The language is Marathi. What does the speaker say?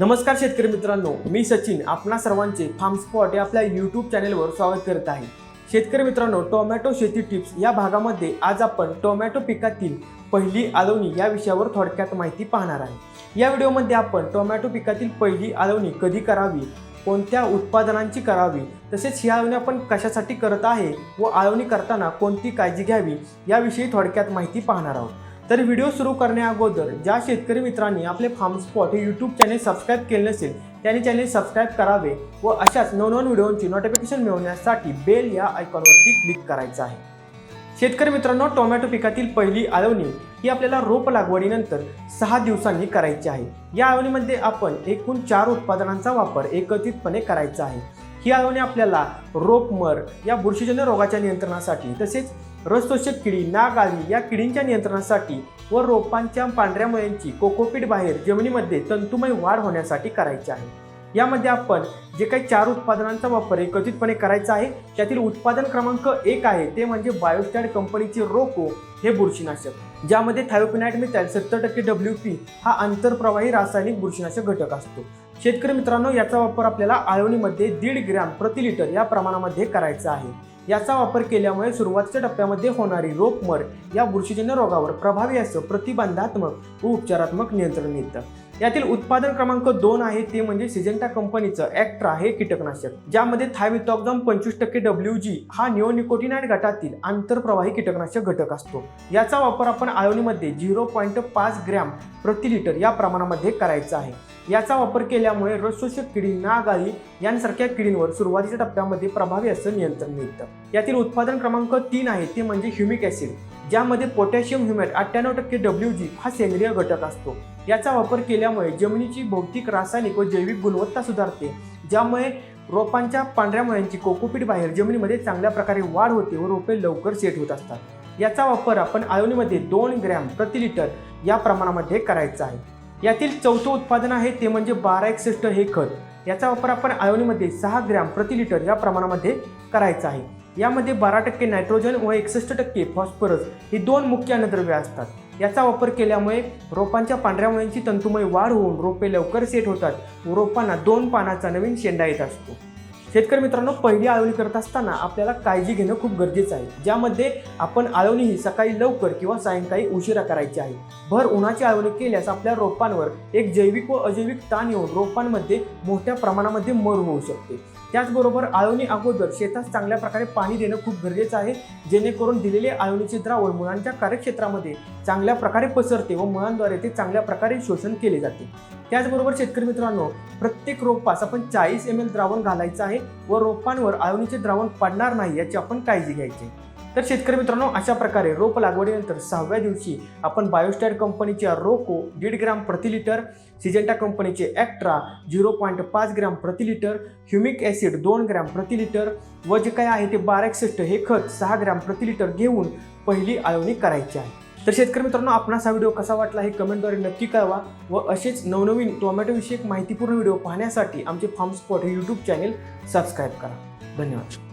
नमस्कार शेतकरी मित्रांनो मी सचिन आपणा सर्वांचे फार्म स्पॉट या आपल्या यूट्यूब चॅनेलवर स्वागत करत आहे. शेतकरी मित्रांनो टोमॅटो शेती टिप्स या भागामध्ये आज आपण टोमॅटो पिकातील पहिली आलवणी या विषयावर थोडक्यात माहिती पाहणार आहे. या व्हिडिओमध्ये आपण टोमॅटो पिकातील पहिली आळवणी कधी करावी कोणत्या उत्पादनांची करावी तसेच ही आळवणी आपण कशासाठी करत आहे व आळवणी करताना कोणती काळजी घ्यावी याविषयी थोडक्यात माहिती पाहणार आहोत. तर व्हिडिओ सुरू करण्याअगोदर ज्या शेतकरी मित्रांनी आपले फार्म स्पॉट हे यूट्यूब चॅनेल सबस्क्राईब केले नसेल त्यांनी चॅनेल सबस्क्राईब करावे व अशाच नवनवीन व्हिडिओंची नोटिफिकेशन मिळवण्यासाठी बेल या आयकॉनवरती क्लिक करायचं आहे. शेतकरी मित्रांनो टोमॅटो पिकातील पहिली आळवणी ही आपल्याला रोप लागवडीनंतर सहा दिवसांनी करायची आहे. या आळवणीमध्ये आपण एकूण चार उत्पादनांचा वापर एकत्रितपणे करायचा आहे. ही आळवणे आपल्याला रोपमर या बुरशीजन्य रोगाच्या नियंत्रणासाठी तसेच रसतोषक किडी नाग आळी या किडींच्या नियंत्रणासाठी व रोपांच्या पांढऱ्या मुळ्यांची कोकोपीट बाहेर जमिनीमध्ये तंतुमय वाढ होण्यासाठी करायची आहे. यामध्ये आपण जे काही चार उत्पादनांचा वापर एकत्रितपणे करायचा आहे त्यातील उत्पादन क्रमांक एक आहे ते म्हणजे बायोस्टॅड कंपनीचे रोको हे बुरशीनाशक ज्यामध्ये थायोपिनाइट मिथाईल सत्तर टक्के डब्ल्यू पी हा आंतरप्रवाही रासायनिक बुरशीनाशक घटक असतो. शेतकरी मित्रांनो याचा वापर आपल्याला आळवणीमध्ये दीड ग्रॅम प्रति लिटर या प्रमाणामध्ये करायचा आहे. याचा वापर केल्यामुळे सुरुवातीच्या टप्प्यामध्ये होणारी रोपमर या बुरशीजन्य रोगावर प्रभावी असं प्रतिबंधात्मक व उपचारात्मक नियंत्रण येतं यातील उत्पादन क्रमांक दोन आहे ते म्हणजे सिजेंटा कंपनीचं ॲक्ट्रा हे कीटकनाशक ज्यामध्ये थायविथॉक्झम पंचवीस टक्के डब्ल्यू जी हा निओनिकोटिनाइड गटातील आंतरप्रवाही कीटकनाशक घटक असतो. याचा वापर आपण आळवणीमध्ये झिरो पॉईंट पाच ग्रॅम प्रति लिटर या प्रमाणामध्ये करायचा आहे. याचा वापर केल्यामुळे रसशोषक किडी नागाळी यांसारख्या किडींवर सुरुवातीच्या टप्प्यामध्ये प्रभावी असं नियंत्रण मिळतं. यातील उत्पादन क्रमांक तीन आहे ते म्हणजे ह्युमिक ॲसिड. ज्यामध्ये पोटॅशियम ह्युमेट अठ्ठ्याण्णव टक्के डब्ल्यू जी हा सेंद्रिय घटक असतो. याचा वापर केल्यामुळे जमिनीची भौतिक रासायनिक व जैविक गुणवत्ता सुधारते ज्यामुळे रोपांच्या पांढऱ्या मुळ्यांची कोकोपीट बाहेर जमिनीमध्ये चांगल्या प्रकारे वाढ होते व रोपे लवकर सेट होत असतात. याचा वापर आपण आळवणीमध्ये दोन ग्रॅम प्रति लिटर या प्रमाणामध्ये करायचा आहे. यातील चौथं उत्पादन आहे ते म्हणजे बारा एकसष्ट हे खत. याचा वापर आपण आळवणीमध्ये सहा ग्रॅम प्रति लिटर या प्रमाणामध्ये करायचा आहे. यामध्ये बारा टक्के नायट्रोजन व एकसष्ट टक्के फॉस्फरस ही दोन मुख्य अन्नद्रव्ये असतात. याचा वापर केल्यामुळे रोपांच्या पांढऱ्या मुळ्यांची तंतुमय वाढ होऊन रोपे लवकर सेट होतात व रोपांना दोन पानाचा नवीन शेंडा येत असतो. शेतकरी मित्रांनो पहिली आळवणी करत असताना आपल्याला काळजी घेणं खूप गरजेचं आहे. ज्यामध्ये आपण आळवणी ही सकाळी लवकर किंवा सायंकाळी उशिरा करायची आहे. भर उन्हाची आळवणी केल्यास आपल्या रोपांवर एक जैविक व अजैविक ताण येऊन रोपांमध्ये मोठ्या प्रमाणामध्ये मर होऊ शकते. त्याचबरोबर आळवणी अगोदर शेतात चांगल्या प्रकारे पाणी देणं खूप गरजेचं आहे. जेणेकरून दिलेले आळवणीचे द्रावण मुळांच्या कार्यक्षेत्रामध्ये चांगल्या प्रकारे पसरते व मुळांद्वारे ते चांगल्या प्रकारे शोषण केले जाते. त्याचबरोबर शेतकरी मित्रांनो प्रत्येक रोपास आपण चाळीस एम एल द्रावण घालायचं आहे व रोपांवर आळवणीचे द्रावण पडणार नाही याची आपण काळजी घ्यायची. तर शेतकरी मित्रांनो अशा प्रकारे रोप लागवडीनंतर सहाव्या दिवशी आपण बायोस्टॅड कंपनीच्या रोको दीड ग्राम प्रति लिटर सिजेंटा कंपनीचे ॲक्ट्रा झिरो पॉईंट पाच ग्रॅम प्रति लिटर ह्युमिक ॲसिड दोन ग्रॅम प्रति लिटर व जे काय आहे ते बारा एकसष्ट हे खत सहा ग्रॅम प्रति लिटर घेऊन पहिली आळवणी करायची आहे. तर शेतकरी मित्रांनो आपणास हा व्हिडिओ कसा वाटला हे कमेंटद्वारे नक्की कळवा व असेच नवनवीन टोमॅटोविषयक माहितीपूर्ण व्हिडिओ पाहण्यासाठी आमचे फार्म स्पॉट हे यूट्यूब चॅनेल सबस्क्राईब करा. धन्यवाद.